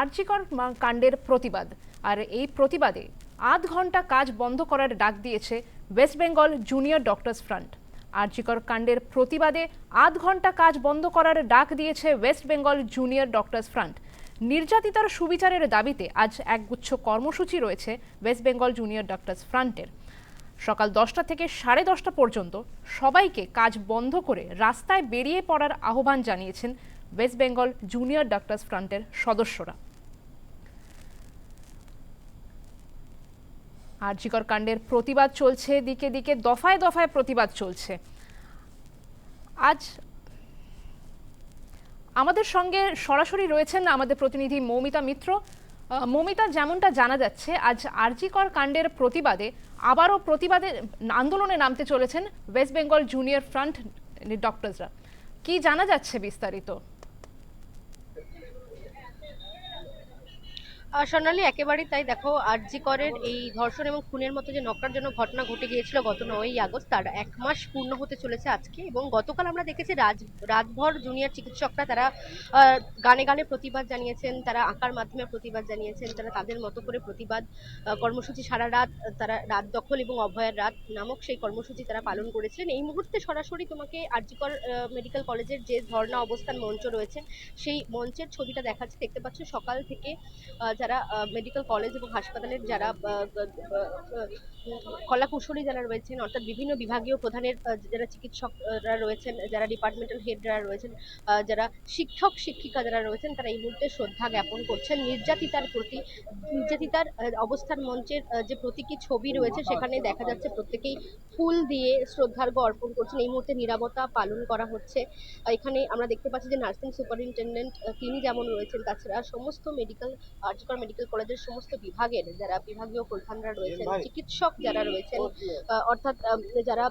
আর্যিকর কাণ্ডের প্রতিবাদ। আর এই প্রতিবাদে আধ ঘণ্টা কাজ বন্ধ করার ডাক দিয়েছে west Bengal junior doctors front. আর্যিকর কাণ্ডের প্রতিবাদে আধ ঘণ্টা কাজ বন্ধ করার ডাক দিয়েছে west Bengal junior doctors front. নির্যাতিতার সুবিচারের দাবিতে আজ একগুচ্ছ কর্মসূচি রয়েছে ওয়েস্ট বেঙ্গল জুনিয়র ডক্টরস ফ্রন্টের। সকাল দশটা থেকে সাড়ে দশটা পর্যন্ত সবাইকে কাজ বন্ধ করে রাস্তায় বেরিয়ে পড়ার আহ্বান জানিয়েছেন ওয়েস্ট বেঙ্গল জুনিয়র ডাক্তার্স ফ্রন্টের সদস্যরা। আরজিকর কাণ্ডের প্রতিবাদ চলছে, দিকে দিকে, দফায় দফায় প্রতিবাদ চলছে। আজ আমাদের সঙ্গে সরাসরি রয়েছেন আমাদের প্রতিনিধি মৌমিতা মিত্র। মৌমিতা, যেমনটা জানা যাচ্ছে, আজ আরজিকর কাণ্ডের প্রতিবাদে আবারও প্রতিবাদে আন্দোলনে নামতে চলেছেন ওয়েস্ট বেঙ্গল জুনিয়র ফ্রন্ট ডক্টরসরা। কি জানা যাচ্ছে বিস্তারিত? স্বর্ণালী একেবারেই তাই। দেখো আরজি করের এই ধর্ষণ এবং খুনের মতো যে নক্কারজনক ঘটনা ঘটে গিয়েছিল গত নয়ই আগস্ট, তার এক মাস পূর্ণ হতে চলেছে আজকে এবং গতকাল আমরা দেখেছি রাজ, রাতভর জুনিয়র চিকিৎসকরা তারা গানে গানে প্রতিবাদ জানিয়েছেন, তারা আঁকার মাধ্যমে প্রতিবাদ জানিয়েছেন, তারা তাদের মতো করে প্রতিবাদ কর্মসূচি সারা রাত, তারা রাত দখল এবং অভয়ার রাত নামক সেই কর্মসূচি তারা পালন করেছিলেন। এই মুহূর্তে সরাসরি তোমাকে আরজিকর মেডিকেল কলেজের যে ধর্ণা অবস্থান মঞ্চ রয়েছে, সেই মঞ্চের ছবিটা দেখাচ্ছে। দেখতে পাচ্ছ সকাল থেকে যারা মেডিকেল কলেজ এবং হাসপাতালের যারা আহ, আহ, আহ, কলা যারা রয়েছেন অর্থাৎ বিভিন্ন বিভাগীয় প্রধানের যারা চিকিৎসকরা রয়েছেন যারা ডিপার্টমেন্টাল হেড যারা রয়েছেন যারা শিক্ষক শিক্ষিকা যারা রয়েছেন তারা এই মুহূর্তে শ্রদ্ধা জ্ঞাপন করছেন। নির্যাতিতার প্রতি নির্যাতিতার অবস্থান মঞ্চের যে প্রতীকী ছবি রয়েছে সেখানে দেখা যাচ্ছে প্রত্যেকেই ফুল দিয়ে শ্রদ্ধার্ঘ অর্পণ করছেন। এই মুহূর্তে নিরাপত্তা পালন করা হচ্ছে। এখানে আমরা দেখতে পাচ্ছি যে নার্সিং সুপারিনটেন্ডেন্ট তিনি যেমন রয়েছেন তাছাড়া সমস্ত মেডিকেল আর্যকর মেডিকেল কলেজের সমস্ত বিভাগের যারা বিভাগীয় প্রধানরা রয়েছেন চিকিৎসক যারা রয়েছেন অর্থাৎ যারা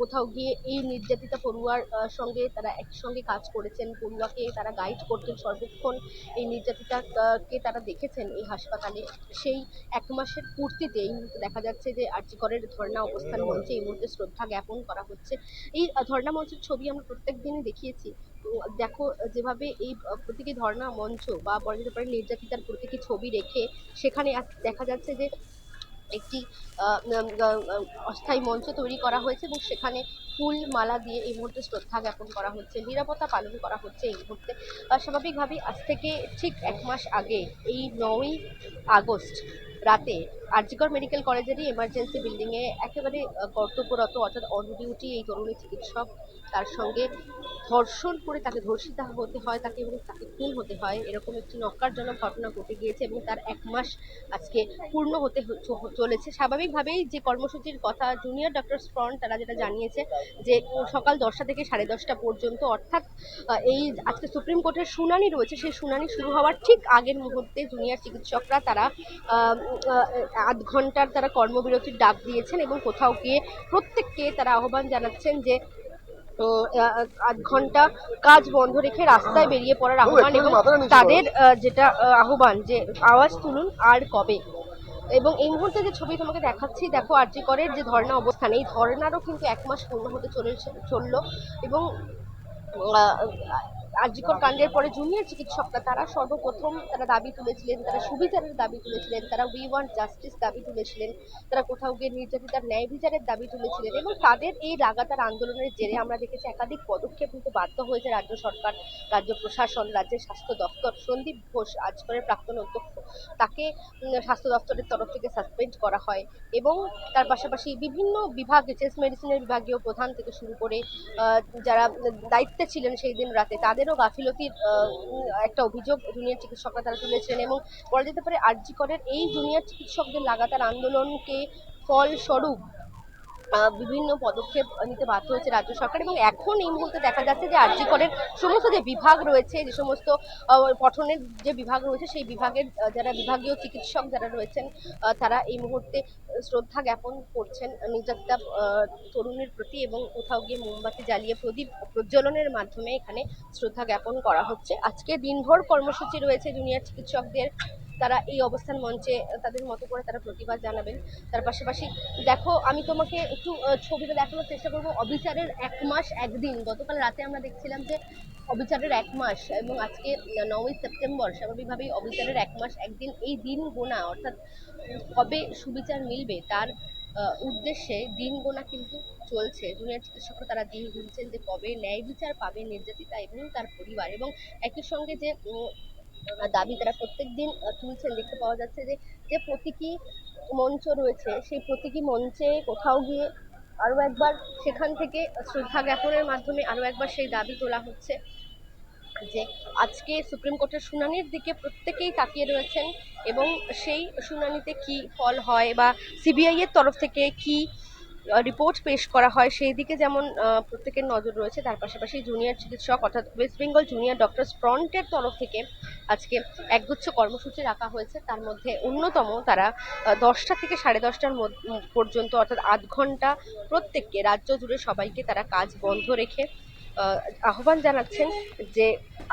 কোথাও গিয়ে এই নির্যাতিতা পড়ুয়ার সঙ্গে তারা একসঙ্গে কাজ করেছেন পড়ুয়াকে তারা গাইড করতেন সর্বক্ষণ এই নির্যাতিতাকে তারা দেখেছেন এই হাসপাতালে। সেই এক মাসের পূর্তিতে এই মুহূর্তে দেখা যাচ্ছে যে আর্যিকরের ধর্ণা অবস্থান মঞ্চে এই মুহূর্তে শ্রদ্ধা জ্ঞাপন করা হচ্ছে। এই ধর্ণা মঞ্চের ছবি আমরা প্রত্যেক দিনই দেখিয়েছি। দেখো, যেভাবে এই প্রতীকী ধর্ণা মঞ্চ বা বলা যেতে পারে নির্যাতিতার প্রতীকী ছবি রেখে সেখানে দেখা যাচ্ছে যে একটি অস্থায়ী মঞ্চ তৈরি করা হয়েছে এবং সেখানে ফুল মালা দিয়ে এই মুহূর্তে শ্রদ্ধা জ্ঞাপন করা হচ্ছে, নিরাপত্তা পালন করা হচ্ছে এই মুহূর্তে। স্বাভাবিকভাবেই আজ থেকে ঠিক এক মাস আগে, এই নয়ই আগস্ট রাতে আরজিকর মেডিকেল কলেজেরই এমার্জেন্সি বিল্ডিংয়ে একেবারে কর্তব্যরত অর্থাৎ অন ডিউটি এই তরুণী চিকিৎসক তার সঙ্গে ধর্ষণ করে তাকে ধর্ষিতা হতে হয়, তাকে এবং তাকে খুন হতে হয়, এরকম একটি নক্কারজনক ঘটনা ঘটে গিয়েছে এবং তার এক মাস আজকে পূর্ণ হতে চলেছে। স্বাভাবিকভাবেই যে কর্মসূচির কথা জুনিয়র ডক্টর ফ্রন্ট তারা যেটা জানিয়েছে যে সকাল দশটা থেকে সাড়ে দশটা পর্যন্ত, অর্থাৎ এই আজকে সুপ্রিম কোর্টের শুনানি রয়েছে, সেই শুনানি শুরু হওয়ার ঠিক আগের মুহূর্তে জুনিয়র চিকিৎসকরা তারা আধ ঘণ্টার তারা কর্মবিরতির ডাক দিয়েছেন এবং কোথাও গিয়ে প্রত্যেককে তারা আহ্বান জানাচ্ছেন যে আধ ঘণ্টা কাজ বন্ধ রেখে রাস্তায় বেরিয়ে পড়ার আহ্বান এবং তাদের যেটা আহ্বান যে আওয়াজ তুলুন আর কবে। এবং এই মুহূর্তে যে ছবি তোমাকে দেখাচ্ছি দেখো আরজি করের যে ধর্ণা অবস্থান এই ধর্ণারও কিন্তু এক মাস পূর্ণ হতে চলেছে চলল এবং আরজিকর কাণ্ডের পরে জুনিয়র চিকিৎসকরা তারা সর্বপ্রথম তারা দাবি তুলেছিলেন, তারা সুবিচারের দাবি তুলেছিলেন, তারা উই ওয়ান্ট জাস্টিস দাবি তুলেছিলেন, তারা কোথাও গিয়ে নির্যাতিতার ন্যায় বিচারের দাবি তুলেছিলেন এবং তাদের এই লাগাতার আন্দোলনের জেরে আমরা দেখেছি একাধিক পদক্ষেপ নিতে বাধ্য হয়েছে রাজ্য সরকার, রাজ্য প্রশাসন, রাজ্যের স্বাস্থ্য দপ্তর। সন্দীপ ঘোষ আজকরের প্রাক্তন অধ্যক্ষ, তাকে স্বাস্থ্য দপ্তরের তরফ থেকে সাসপেন্ড করা হয় এবং তার পাশাপাশি বিভিন্ন বিভাগ চেস মেডিসিনের বিভাগীয় প্রধান থেকে শুরু করে যারা দায়িত্বে ছিলেন সেই দিন রাতে তাদেরও গাফিলতির একটা অভিযোগ জুনিয়র চিকিৎসকরা তারা তুলেছেন এবং বলা যেতে পারে আরজি করের এই জুনিয়র চিকিৎসকদের লাগাতার আন্দোলনকে ফলস্বরূপ বিভিন্ন পদক্ষেপ নিতে বাধ্য হয়েছে রাজ্য সরকার এবং এখন এই মুহূর্তে দেখা যাচ্ছে যে আরজি করের সমস্ত যে বিভাগ রয়েছে, যে সমস্ত পঠনের যে বিভাগ রয়েছে সেই বিভাগের যারা বিভাগীয় চিকিৎসক যারা রয়েছেন তারা এই মুহূর্তে শ্রদ্ধা জ্ঞাপন করছেন নির্যাতিতা তরুণীর প্রতি এবং কোথাও গিয়ে মোমবাতি জ্বালিয়ে প্রদীপ প্রজ্বলনের মাধ্যমে এখানে শ্রদ্ধা জ্ঞাপন করা হচ্ছে। আজকে দিনভর কর্মসূচি রয়েছে জুনিয়র চিকিৎসকদের। তারা এই অবস্থান মঞ্চে তাদের মতো করে তারা প্রতিবাদ জানাবেন। তার পাশাপাশি দেখো, আমি তোমাকে একটু ছবিটা দেখানোর চেষ্টা করব। অবিচারের এক মাস একদিন। গতকাল রাতে আমরা দেখছিলাম যে অবিচারের এক মাস এবং আজকে নয়ই সেপ্টেম্বর স্বাভাবিকভাবেই অবিচারের এক মাস একদিন এই দিন গোনা, অর্থাৎ কবে সুবিচার মিলবে তার উদ্দেশ্যে দিন গোনা কিন্তু চলছে। জুনিয়র চিকিৎসকরা তারা দিন গুনছেন যে কবে ন্যায় বিচার পাবে নির্যাতিতা এবং তার পরিবার। এবং একই সঙ্গে যে দাবি তারা প্রত্যেক দিন তুলছেন, দেখতে পাওয়া যাচ্ছে যে যে প্রতীকী মঞ্চ রয়েছে, সেই প্রতীকী মঞ্চে কোথাও গিয়ে আরও একবার সেখান থেকে শ্রদ্ধা জ্ঞাপনের মাধ্যমে আরও একবার সেই দাবি তোলা হচ্ছে যে আজকে সুপ্রিম কোর্টের শুনানির দিকে প্রত্যেকেই তাকিয়ে রয়েছেন এবং সেই শুনানিতে কি ফল হয় বা সিবিআই এর তরফ থেকে কি রিপোর্ট পেশ করা হয়। সেই দিকে যেমন প্রত্যেকের নজর রয়েছে, তার পাশাপাশি জুনিয়র চিকিৎসক অর্থাৎ ওয়েস্ট বেঙ্গল জুনিয়র ডক্টরস ফ্রন্টের তরফ থেকে আজকে একগুচ্ছ কর্মসূচি রাখা হয়েছে। তার মধ্যে অন্যতম তারা দশটা থেকে সাড়ে দশটার পর্যন্ত অর্থাৎ আধ ঘণ্টা প্রত্যেককে রাজ্য জুড়ে সবাইকে তারা কাজ বন্ধ রেখে আহ্বান জানাচ্ছেন যে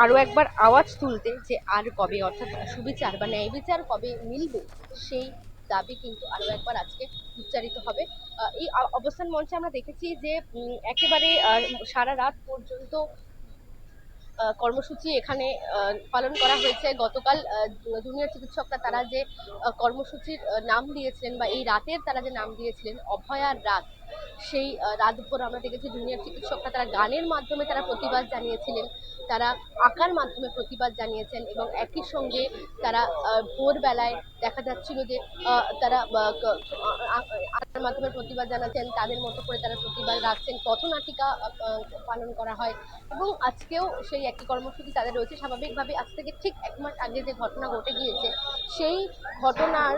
আরও একবার আওয়াজ তুলতে যে আর কবে অর্থাৎ সুবিচার বা ন্যায় বিচার কবে মিলবে সেই দাবি কিন্তু আরও একবার আজকে উচ্চারিত হবে। এই অবস্থান মঞ্চে আমরা দেখেছি যে একেবারে সারা রাত পর্যন্ত কর্মসূচি এখানে পালন করা হয়েছে। গতকাল জুনিয়র চিকিৎসকরা তারা যে কর্মসূচির নাম দিয়েছিলেন বা এই রাতের তারা যে নাম দিয়েছিলেন, অভয়ার রাত সেই রাতভর আমরা দেখেছি জুনিয়র চিকিৎসকরা তারা গানের মাধ্যমে তারা প্রতিবাদ জানিয়েছিলেন, তারা আঁকার মাধ্যমে প্রতিবাদ জানিয়েছেন এবং একই সঙ্গে তারা ভোরবেলায় দেখা যাচ্ছিল যে তারা আঁকার মাধ্যমে প্রতিবাদ জানাচ্ছেন, তাদের মতো করে তারা প্রতিবাদ রাখছেন পথনাটিকা পালন করা হয় এবং আজকেও সেই একই কর্মসূচি তাদের রয়েছে। স্বাভাবিকভাবে আজ থেকে ঠিক এক মাস আগে যে ঘটনা ঘটে গিয়েছে, সেই ঘটনার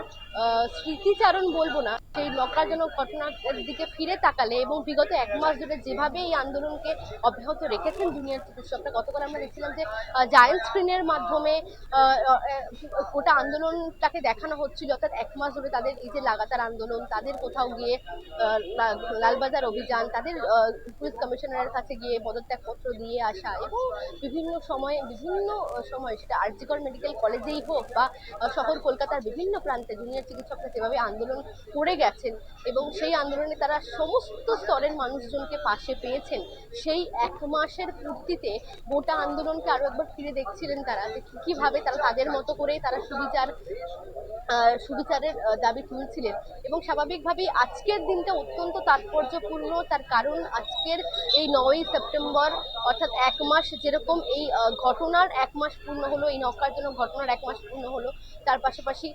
স্মৃতিচারণ বলব না, সেই লজ্জাজনক ঘটনার দিকে ফিরে তাকালে এবং বিগত এক মাস ধরে যেভাবে এই আন্দোলনকে অব্যাহত রেখেছেন জুনিয়র চিকিৎসকরা, গতকাল আমরা দেখছিলাম যে জায়েন্ট স্ক্রিনের মাধ্যমে গোটা আন্দোলনটাকে দেখানো হচ্ছিল, অর্থাৎ এক মাস ধরে তাদের এই যে লাগাতার আন্দোলন, তাদের কোথাও গিয়ে লালবাজার অভিযান, তাদের পুলিশ কমিশনারের কাছে গিয়ে পদত্যাগপত্র দিয়ে আসা এবং বিভিন্ন সময়ে, বিভিন্ন সময়, সেটা আরজিকর মেডিকেল কলেজেই হোক বা শহর কলকাতার বিভিন্ন প্রান্তে জুনিয়র চিকিৎসকরা যেভাবে আন্দোলন করে গেছেন এবং সেই আন্দোলনে তারা সমস্ত স্তরের মানুষজনকে পাশে পেয়েছেন। সেই এক মাসের পূর্তিতে গোটা আন্দোলনকে আরও একবার ফিরে দেখছিলেন তারা যে কীভাবে তারা তাদের মতো করেই তারা সুবিচার সুবিচারের দাবি তুলছিলেন। এবং স্বাভাবিকভাবেই আজকের দিনটা অত্যন্ত তাৎপর্যপূর্ণ। তার কারণ আজকের এই নয়ই সেপ্টেম্বর, অর্থাৎ এক মাস যেরকম এই ঘটনার এক মাস পূর্ণ হলো, এই নক্কারজনক ঘটনার এক মাস পূর্ণ হলো, তার পাশাপাশি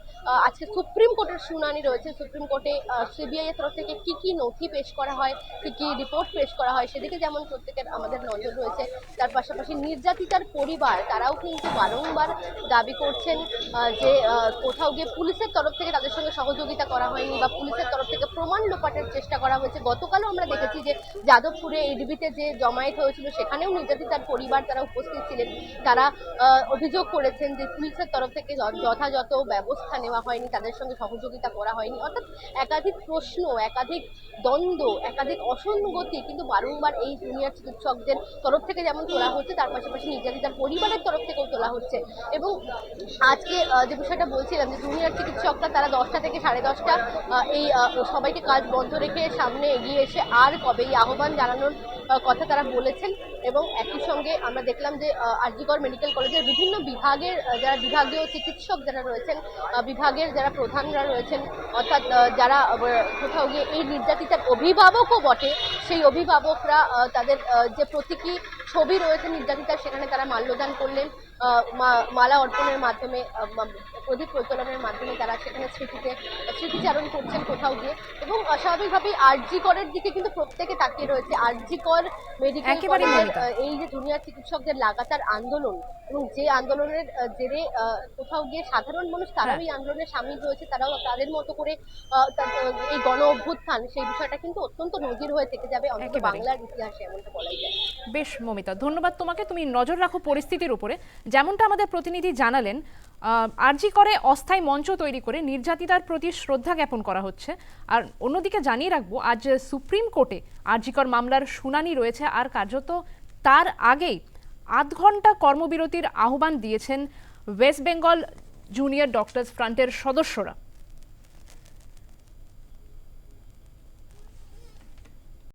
আজকে সুপ্রিম কোর্টের শুনানি রয়েছে। সুপ্রিম কোর্টে সিবিআই এর তরফ থেকে কি কি নথি পেশ করা হয়, কি কি রিপোর্ট পেশ করা হয় সেদিকে যেমন প্রত্যেকের আমাদের নজর রয়েছে, তার পাশাপাশি নির্যাতিতার পরিবার তারাও কিন্তু বারংবার দাবি করছেন যে কোথাও গিয়ে পুলিশের তরফ থেকে তাদের সঙ্গে সহযোগিতা করা হয়নি বা পুলিশের তরফ থেকে প্রমাণ লোপাটের চেষ্টা করা হয়েছে। গতকালও আমরা দেখেছি যে যাদবপুরে এডিবিতে যে জমায়েত হয়েছিল সেখানেও নির্যাতিতার পরিবার তারা উপস্থিত ছিলেন। তারা অভিযোগ করেছেন যে পুলিশের তরফ থেকে যথাযথ ব্যবস্থা নেওয়া হয়নি, তাদের সঙ্গে সহযোগিতা করা হয়নি, অর্থাৎ একাধিক প্রশ্ন, একাধিক দ্বন্দ্ব, একাধিক অসঙ্গতি কিন্তু বারংবার এই জুনিয়র চিকিৎসকদের তরফ থেকে যেমন তোলা হচ্ছে, তার পাশাপাশি নির্যাতিতার পরিবারের তরফ থেকেও তোলা হচ্ছে। এবং আজকে যে বিষয়টা বলছিলাম যে জুনিয়র চিকিৎসকরা তারা দশটা থেকে সাড়ে দশটা এই সবাইকে কাজ বন্ধ রেখে সামনে এগিয়ে এসে আর কবে এই আহ্বান জানানোর কথা তারা বলেছেন এবং একই সঙ্গে আমরা দেখলাম যে আরজিগর মেডিকেল কলেজের বিভিন্ন বিভাগের যারা বিভাগীয় চিকিৎসক যারা রয়েছেন বিভাগের যারা প্রধানরা রয়েছেন, অর্থাৎ যারা কোথাও গিয়ে এই নির্যাতিতার অভিভাবকও বটে সেই অভিভাবকরা তাদের যে প্রতীকী ছবি রয়েছে নির্যাতিতার সেখানে তারা মাল্যদান করলেন। মালা অর্পণের মাধ্যমে প্রদীপ প্রজ্বলনের মাধ্যমে তারা সেখানে স্মৃতিতে স্মৃতিচারণ করছেন কোথাও গিয়ে। এবং অস্বাভাবিকভাবেই আরজি করের দিকে কিন্তু প্রত্যেকে তাকিয়ে রয়েছে। আরজি কর মেডিকেল কলেজের এই যে জুনিয়র চিকিৎসকদের লাগাতার আন্দোলন এবং যে আন্দোলনের জেরে কোথাও গিয়ে সাধারণ মানুষ তারাও হ্যাঁ। এই আন্দোলনে সামিল রয়েছে তারাও তাদের মতো করে আহ, এই গণ অভ্যুত্থান সেই বিষয়টা কিন্তু অত্যন্ত নজির হয়ে থেকে যাবে। অন্তত বাংলার ইতিহাসে এমনটা বলাই যায়। বেশ মমিতা ধন্যবাদ তোমাকে। তুমি নজর রাখো পরিস্থিতির উপরে। যেমনটা আমাদের প্রতিনিধি জানালেন আরজি করে অস্থায়ী মঞ্চ তৈরি করে নির্যাতিতার প্রতি শ্রদ্ধা জ্ঞাপন করা হচ্ছে। আর অন্যদিকে জানিয়ে রাখব আজ সুপ্রিম কোর্টে আরজিকর মামলার শুনানি রয়েছে। আর কার্যত তার আগেই আধ ঘণ্টা কর্মবিরতির আহ্বান দিয়েছেন ওয়েস্ট বেঙ্গল জুনিয়র ডক্টরস ফ্রন্টের সদস্যরা।